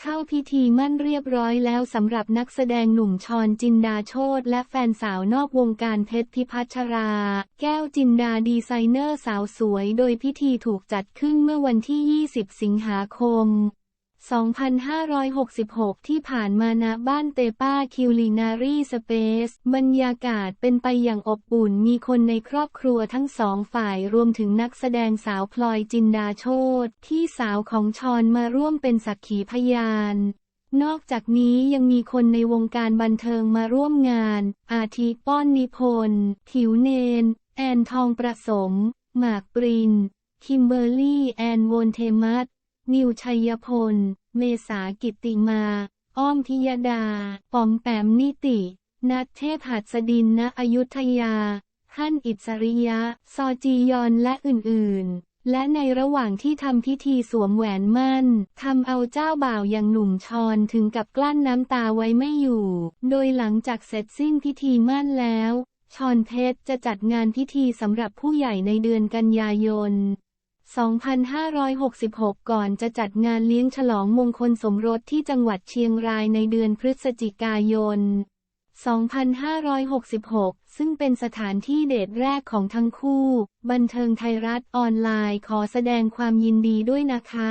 เข้าพิธีมั่นเรียบร้อยแล้วสำหรับนักแสดงหนุ่มชอนจินดาโชตและแฟนสาวนอกวงการเพชรพิพัชรา แก้วจินดาดีไซเนอร์สาวสวย โดยพิธีถูกจัดขึ้นเมื่อวันที่ 20 สิงหาคม 2566 ที่ผ่านมาณบ้านเตป้าคิวลินารีสเปซบรรยากาศเป็นไปอย่างอบอุ่นมีคนในครอบครัวทั้งสองฝ่ายรวมถึงนักแสดงสาวพลอยจินดาโชตที่สาวของชอนมาร่วมเป็นสักขีพยาน นอกจากนี้ยังมีคนในวงการบันเทิงมาร่วมงาน อาทิป้อนนิพนธ์ผิวเนน แอนทองประสม หมากปริน คิมเบอร์รี่ แอนโวนเทมัส นิวชัยพล เมษากิติมา อ้อมพิยดา ปอมแปมนิติ นัทเทพหัสดินณอยุธยาฮั่นอิสริยะ ซอจียอนและอื่นๆ และในระหว่างที่ทำพิธีสวมแหวนมั่นทำเอาเจ้าบ่าวอย่างหนุ่มชอนถึงกับกลั้นน้ำตาไว้ไม่อยู่ โดยหลังจากเสร็จสิ้นพิธีมั่นแล้ว ชอนเพชรจะจัดงานพิธีสำหรับผู้ใหญ่ในเดือนกันยายน 2566 ก่อนจะจัดงานเลี้ยงฉลองมงคลสมรสที่จังหวัดเชียงรายในเดือนพฤศจิกายน 2566 ซึ่งเป็นสถานที่เดทแรกของทั้งคู่ บันเทิงไทยรัฐออนไลน์ขอแสดงความยินดีด้วยนะคะ